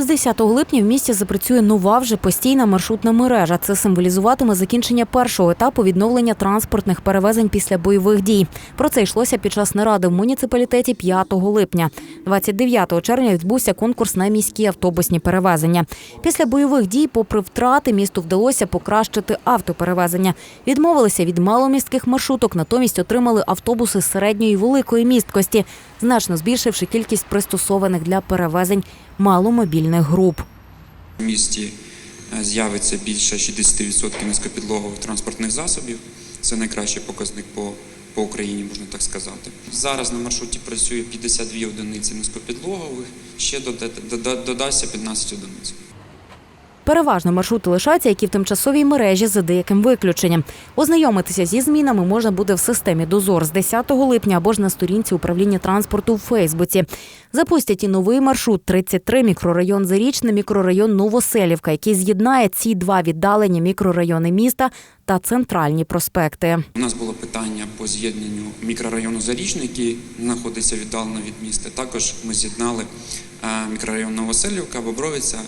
З 10 липня в місті запрацює нова вже постійна маршрутна мережа. Це символізуватиме закінчення першого етапу відновлення транспортних перевезень після бойових дій. Про це йшлося під час наради в муніципалітеті 5 липня. 29 червня відбувся конкурс на міські автобусні перевезення. Після бойових дій, попри втрати, місту вдалося покращити автоперевезення. Відмовилися від маломістких маршруток, натомість отримали автобуси середньої великої місткості, значно збільшивши кількість пристосованих для перевезень маломобільних груп. В місті е, з'явиться більше 60% низькопідлогових транспортних засобів. Це найкращий показник по, по Україні, можна так сказати. Зараз на маршруті працює 52 одиниці низькопідлогових, ще дода- дода- додасться 15 одиниць. Переважно маршрути лишаються, які в тимчасовій мережі за деяким виключенням. Ознайомитися зі змінами можна буде в системі Дозор з 10 липня або ж на сторінці управління транспорту в Фейсбуці. Запустять і новий маршрут 33 мікрорайон Зарічне, мікрорайон Новоселівка, який з'єднає ці два віддалені мікрорайони міста та центральні проспекти. У нас було питання по з'єднанню мікрорайону Зарічний, який знаходиться віддалено від міста. Також ми з'єднали е, мікрорайон Новоселівка, Бобровиця.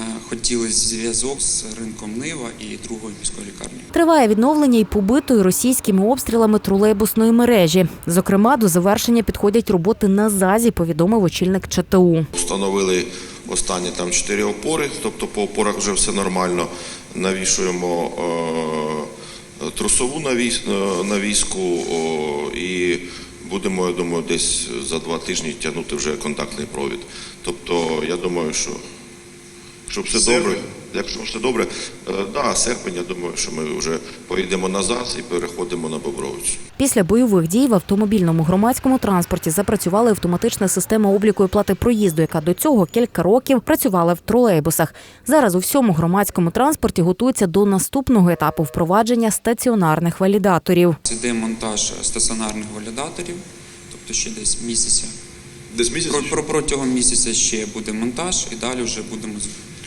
Е, Хотіли зв'язок з ринком Нива і другою міською лікарнею. Триває відновлення і побитої російськими обстрілами тролейбусної мережі. Зокрема, до завершення підходять роботи на ЗАЗі, повідомив очільник ЧТУ. Встановили останні там чотири опори, тобто по опорах вже все нормально. Навішуємо е, трусову навіс, е, навіску о, і будемо, я думаю, десь за два тижні тягнути вже контактний провід. Тобто, я думаю, що якщо все Серпень? добре, якщо все добре, е, да, серпень, я думаю, що ми вже поїдемо назад і переходимо на Бобровицю. Після бойових дій в автомобільному громадському транспорті запрацювала автоматична система обліку і плати проїзду, яка до цього кілька років працювала в тролейбусах. Зараз у всьому громадському транспорті готуються до наступного етапу впровадження стаціонарних валідаторів. Іде монтаж стаціонарних валідаторів, тобто ще десь місяця. Десь місяць? Про, про протягом місяця ще буде монтаж, і далі вже будемо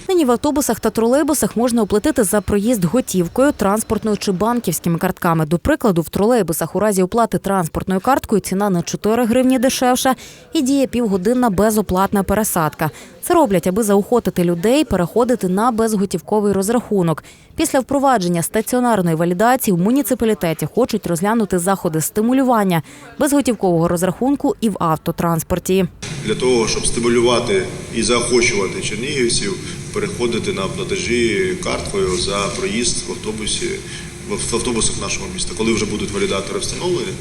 Нині в автобусах та тролейбусах можна оплатити за проїзд готівкою, транспортною чи банківськими картками. До прикладу, в тролейбусах у разі оплати транспортною карткою ціна на 4 гривні дешевша і діє півгодинна безоплатна пересадка. Це роблять, аби заохотити людей переходити на безготівковий розрахунок. Після впровадження стаціонарної валідації в муніципалітеті хочуть розглянути заходи стимулювання безготівкового розрахунку і в автотранспорті. Для того, щоб стимулювати і заохочувати чернігівців переходити на платежі карткою за проїзд в автобусі в автобусах нашого міста. Коли вже будуть валідатори встановлені,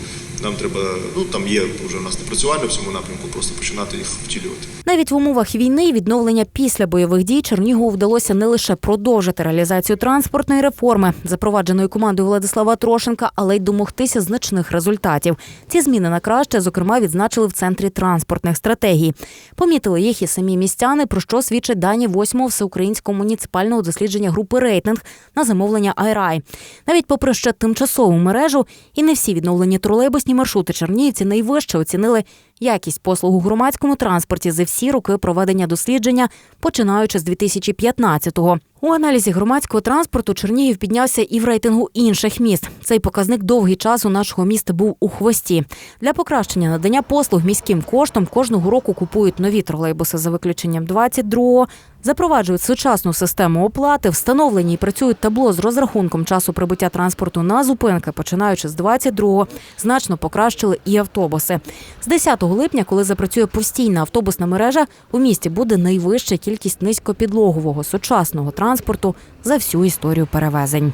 нам треба, ну там є вже у нас напрацювання в цьому напрямку, просто починати їх втілювати. Навіть в умовах війни відновлення після бойових дій Чернігову вдалося не лише продовжити реалізацію транспортної реформи, запровадженої командою Владислава Трошенка, але й домогтися значних результатів. Ці зміни на краще, зокрема, відзначили в центрі транспортних стратегій. Помітили їх і самі містяни, про що свідчать дані восьмого всеукраїнського муніципального дослідження групи рейтинг на замовлення Айрай. Навіть попри ще тимчасову мережу, і не всі відновлені тролейбусні маршрути чернігівці найвище оцінили якість послуг у громадському транспорті за всі роки проведення дослідження, починаючи з 2015-го. У аналізі громадського транспорту Чернігів піднявся і в рейтингу інших міст. Цей показник довгий час у нашого міста був у хвості. Для покращення надання послуг міським коштом кожного року купують нові тролейбуси за виключенням 22-го, запроваджують сучасну систему оплати, встановлені і працюють табло з розрахунком часу прибуття транспорту на зупинки, починаючи з 22-го, значно покращили і автобуси. З 10 липня, коли запрацює постійна автобусна мережа, у місті буде найвища кількість низькопідлогового сучасного транспорту за всю історію перевезень.